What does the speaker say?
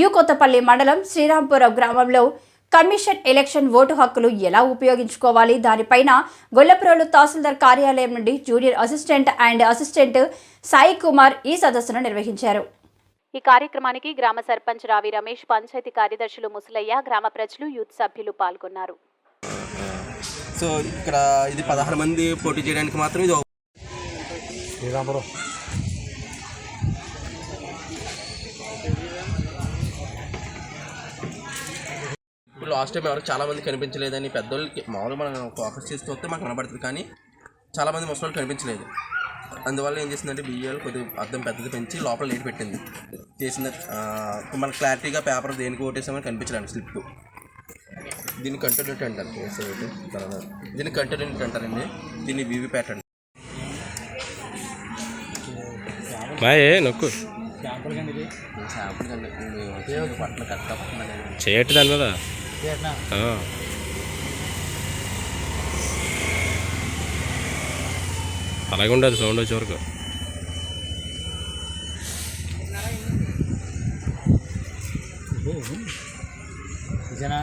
You Kothapalli మండలం శ్రీరాంపురం గ్రామంలో commission election vote హక్కులు ఎలా ఉపయోగించుకోవాలి? దానిపైన గొల్లపురోలు తహసీల్దార్ కార్యాలయం నుండి junior assistant and assistant Sai Kumar ఈ సదస్సును నిర్వహించారు. ఈ కార్యక్రమానికి గ్రామ సర్పంచ్ రావి రమేష్ పంచాయతీ కార్యదర్శులు ముసలయ్య గ్రామ ప్రజలు యూత్ సభ్యులు పాల్గొన్నారు. సో ఇక్కడ ఇది పదహారు మంది పోటీ చేయడానికి మాత్రం ఇది లాస్ట్ టైం ఎవరికి చాలా మంది కనిపించలేదని పెద్దోళ్ళకి మామూలుగా మనం ఫోకస్ చేసి చూస్తే మాకు కనబడుతుంది కానీ చాలా మంది ముసలి కనిపించలేదు. అందువల్ల ఏం చేసిందంటే బియ్యాలు కొద్దిగా అర్థం పెద్దది పెంచి లోపల లేట్ పెట్టింది. చేసిన ఆ, మనకు క్లారిటీగా పేపర్ దేనికి ఓటేసామని కనిపించడానికి స్లిప్. దీన్ని కంటెంట్ అంటారు. దీన్ని కంటెంట్ అంటారండి. దీన్ని వీవీప్యాట్ అంటారు. మాయే నొక్కు. చేయట్టు దాని మీద. అలాగే ఉండదు సౌండ్ వచ్చే వరకు. ఇదేనా